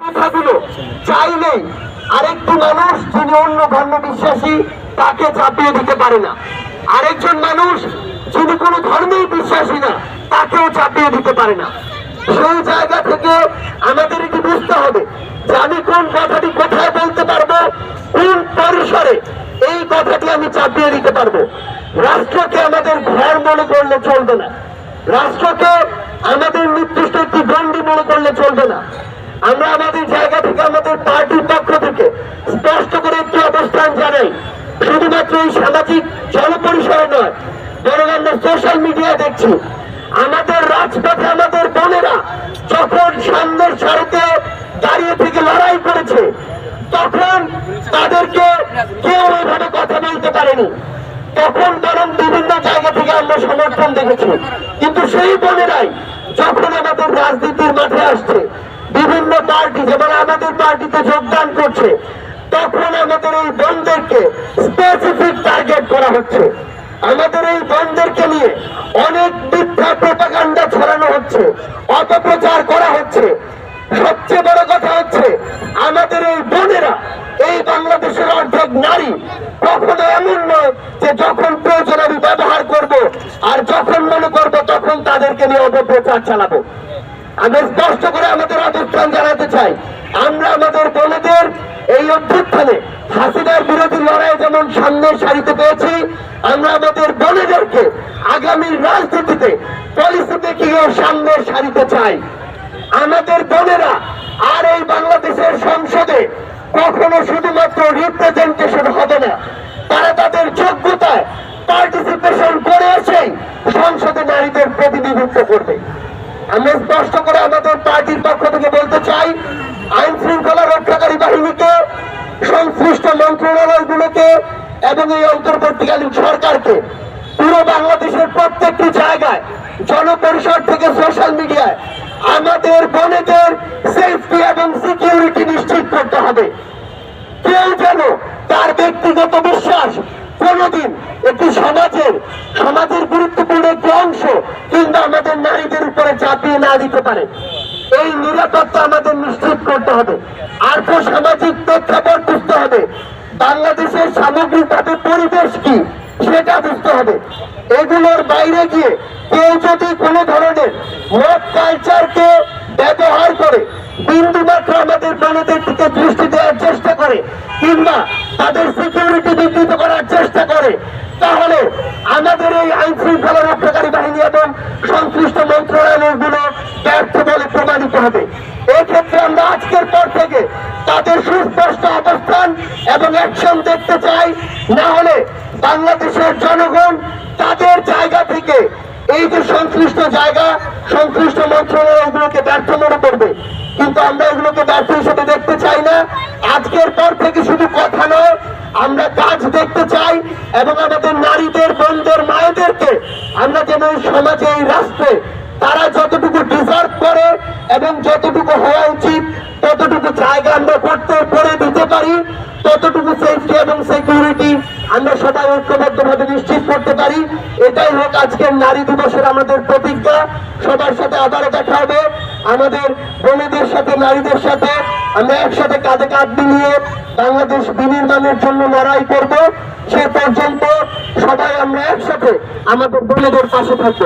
কথাগুলো চাইলেই মানুষ যিনি অন্য ধর্ম বিশ্বাসী, তাকে চাপিয়ে দিতে পারে না। আরেকজন মানুষ যিনি কোনো ধর্মেই বিশ্বাসী না, তাকেও চাপিয়ে দিতে পারে না। সেই জায়গা থেকে আমাদের এটি বুঝতে হবে যে আমি কোন কথাটি কোথায় বলতে পারব, কোন পরিসরে এই কথাটি আমি চাপিয়ে দিতে পারব। রাষ্ট্রকে আমাদের ঘর মনে করলে চলবে না। রাষ্ট্রকে আমাদের নির্দিষ্ট একটি গণ্ডি মনে করলে চলবে না। আমরা আমাদের জায়গা থেকে, আমাদের পার্টির পক্ষ থেকে স্পষ্ট করে একটি অবস্থান জানাই। শুধুমাত্র এই সামাজিক জনপরিসরে নয়, বরং আমরা সোশ্যাল মিডিয়া দেখছি। আমাদের রাজপথে আমাদের বোনেরা যখন সামনের সারিতে দাঁড়িয়ে থেকে লড়াই করেছে, তখন তাদেরকে কেউ ওইভাবে কথা বলতে পারেনি। তখন বরং বিভিন্ন জায়গা থেকে আমরা সমর্থন দেখেছি। কিন্তু সেই বোনেরাই যখন আমাদের রাজনীতির মাঠে আসছে পার্টি যেমন আমাদের পার্টিতে যোগদান করছে, তখন আমাদের এই বোনদেরকে স্পেসিফিক টার্গেট করা হচ্ছে। আমাদের এই বোনদেরকে নিয়ে অনেক মিথ্যা প্রপাগান্ডা ছড়ানো হচ্ছে, অপপ্রচার করা হচ্ছে। সবচেয়ে বড় কথা হচ্ছে, আমাদের এই বোনেরা, এই বাংলাদেশের অর্ধেক নারী কখনো এমন নয় যে যখন প্রয়োজন আমি ব্যবহার করব, আর যখন মনে করব তখন তাদেরকে নিয়ে অপপ্রচার চালাবো। আমি স্পষ্ট করে আমাদের অবস্থান জানাতে চাই আমরা আমাদের বোনেদের এই অভ্যুত্থানে হাসিনার বিরোধী লড়াই যেমন সামনের সারিতে পেয়েছি, আমরা আমাদের বোনেদেরকে আগামী রাজনীতিতে পলিসি মেকিংয়েও সামনের সারিতে চাই। আমাদের বোনেরা আর এই বাংলাদেশের সংসদে কখনো শুধুমাত্র রিপ্রেজেন্টেশন হবে না। তারা তাদের যোগ্যতায় পার্টিসিপেশন করে এসেই সংসদে নারীদের প্রতিনিধিত্ব করবে। আমরা স্পষ্ট করে আমাদের পার্টির পক্ষ থেকে বলতে চাই, আইন শৃঙ্খলা রক্ষাকারী বাহিনীকে, সংশ্লিষ্ট মন্ত্রণালয়গুলোকে এবং এই অন্তর্বর্তীকালীন সরকারকে পুরো বাংলাদেশের প্রত্যেকটি জায়গায় জনপরিষদ থেকে সোশ্যাল মিডিয়ায় আমাদের বোনেদের সেফটি এবং সিকিউরিটি নিশ্চিত করতে হবে। কেউ যেন তার ব্যক্তিগত বিশ্বাস কোনদিন একটি সমাজের সমাজের গুরুত্বপূর্ণ একটি অংশ কিংবা নারীদের দিয়ে না দিতে পারে। এই নিরাপত্তা আমাদের নিশ্চিত করতে হবে। আর্থ সামাজিক প্রেক্ষাপট বুঝতে হবে। বাংলাদেশের সামগ্রিকভাবে পরিবেশ কি, সেটা বুঝতে হবে। এগুলোর বাইরে গিয়ে কেউ যদি কোনো ধরনের মদ কালচারকে ব্যবহার করে বিন্দু মাত্র আমাদের বোনদের দিকে দৃষ্টি দেওয়ার চেষ্টা করে, কিংবা তাদের সিকিউরিটি বিকৃত করার চেষ্টা করে। তাহলে আমাদের এই আইন শৃঙ্খলা রক্ষাকারী বাহিনী এবং সংশ্লিষ্ট মন্ত্রণালয়গুলো ব্যর্থ বলে প্রমাণিত হবে। এক্ষেত্রে আমরা আজকের পর থেকে তাদের সুস্পষ্ট অবস্থান এবং অ্যাকশন দেখতে চাই। না হলে বাংলাদেশের জনগণ তাদের জায়গা থেকে এই যে সংশ্লিষ্ট জায়গা, সংশ্লিষ্ট আমরা কাজ দেখতে চাই এবং আমাদের নারীদের, বোনদের, মায়েদেরকে আমরা যেন এই সমাজে, এই রাষ্ট্রে তারা যতটুকু ডিজার্ভ করে এবং যতটুকু হওয়া উচিত, ততটুকু জায়গা আমরা করতে, করে দিতে পারি, ততটুকু সেফটি এবং সিকিউরিটি আমরা সবাই ঐক্যবদ্ধভাবে নিশ্চিত করতে পারি। এটাই হোক আজকের নারী দিবসের আমাদের প্রতিজ্ঞা। সবার সাথে আবারও দেখা হবে। আমাদের বোনেদের সাথে, নারীদের সাথে আমরা একসাথে কাঁধে কাঁধ মিলিয়ে বাংলাদেশ বিনির্মাণের জন্য লড়াই করব। সে পর্যন্ত সবাই আমরা একসাথে আমাদের বোনেদের পাশে থাকব।